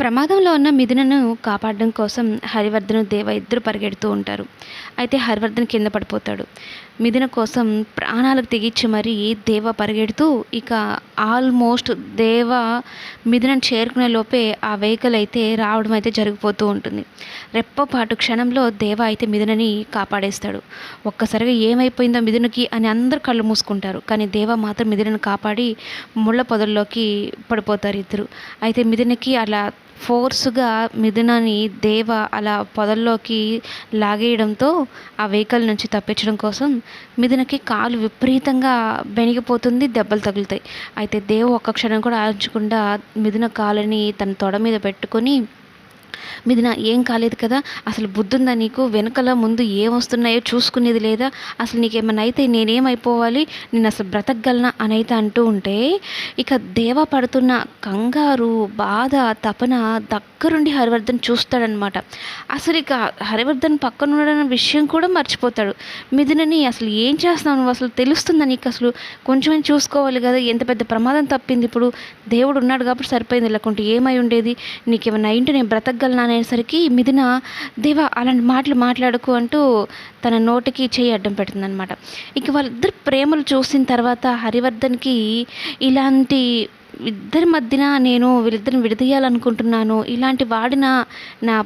ప్రమాదంలో ఉన్న మిథునను కాపాడడం కోసం హరివర్ధను దేవ ఇద్దరు పరిగెడుతూ ఉంటారు. అయితే హరివర్ధన్ కింద పడిపోతాడు. మిథున కోసం ప్రాణాలకు తెగించి మరీ దేవ పరిగెడుతూ ఇక ఆల్మోస్ట్ దేవ మిథునను చేరుకునే లోపే ఆ వెహికల్ అయితే రావడం అయితే జరిగిపోతూ ఉంటుంది. రెప్పపాటు క్షణంలో దేవ అయితే మిథునని కాపాడేస్తాడు. ఒక్కసారిగా ఏమైపోయిందో మిథునకి అని అందరు కళ్ళు మూసుకుంటారు. కానీ దేవ మాత్రం మిథునను కాపాడి ముళ్ళ పొదల్లోకి పడిపోతారు ఇద్దరు. అయితే మిథునకి అలా ఫోర్స్గా మిథునని దేవ అలా పొదల్లోకి లాగేయడంతో ఆ వెహికల్ నుంచి తప్పించడం కోసం మిథునకి కాలు విపరీతంగా బెనిగిపోతుంది దెబ్బలు తగులుతాయి. అయితే దేవ ఒక్క క్షణం కూడా ఆలోచించకుండా మిథున కాలుని తన తొడ మీద పెట్టుకొని మిథున ఏం కాలేదు కదా? అసలు బుద్ధుందా నీకు? వెనకల ముందు ఏం వస్తున్నాయో చూసుకునేది లేదా? అసలు నీకేమైనా అయితే నేనేమైపోవాలి? నేను అసలు బ్రతకగలనా? అని అయితే అంటూ ఉంటే ఇక దేవ పడుతున్న కంగారు బాధ తపన దగ్గరుండి హరివర్ధన్ చూస్తాడనమాట. అసలు ఇక హరివర్ధన్ పక్కన ఉండడం విషయం కూడా మర్చిపోతాడు. మిథునని అసలు ఏం చేస్తున్నావు? నువ్వు అసలు తెలుస్తుందా నీకు? అసలు కొంచెం చూసుకోవాలి కదా? ఎంత పెద్ద ప్రమాదం తప్పింది ఇప్పుడు? దేవుడు ఉన్నాడు కాబట్టి సరిపోయింది. లేకుంటే ఏమై ఉండేది? నీకేమైనా అయింటే నేను బ్రతకగలను అనేసరికి మిథున దేవా అలాంటి మాటలు మాట్లాడుకు అంటూ తన నోటికి చేయి అడ్డం పెడుతుందనమాట ఇక వాళ్ళిద్దరు ప్రేమలు చూసిన తర్వాత హరివర్ధన్కి ఇలాంటి ఇద్దరి మధ్యన నేను వీళ్ళిద్దరిని విడదీయాలనుకుంటున్నాను. ఇలాంటి వాడిన నా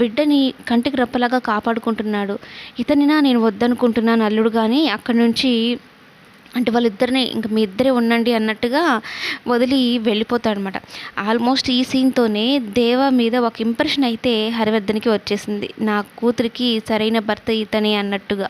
బిడ్డని కంటికి రెప్పలాగా కాపాడుకుంటున్నాడు. ఇతనినా నేను వద్దనుకుంటున్నాను అల్లుడు కానీ అక్కడి నుంచి అంటే వాళ్ళిద్దరిని ఇంకా మీ ఇద్దరే ఉండండి అన్నట్టుగా వదిలి వెళ్ళిపోతాడనమాట ఆల్మోస్ట్ ఈ సీన్తోనే దేవ మీద ఒక ఇంప్రెషన్ అయితే హరివర్ధన్కి వచ్చేసింది. నా కూతురికి సరైన భర్త ఇతనే అన్నట్టుగా.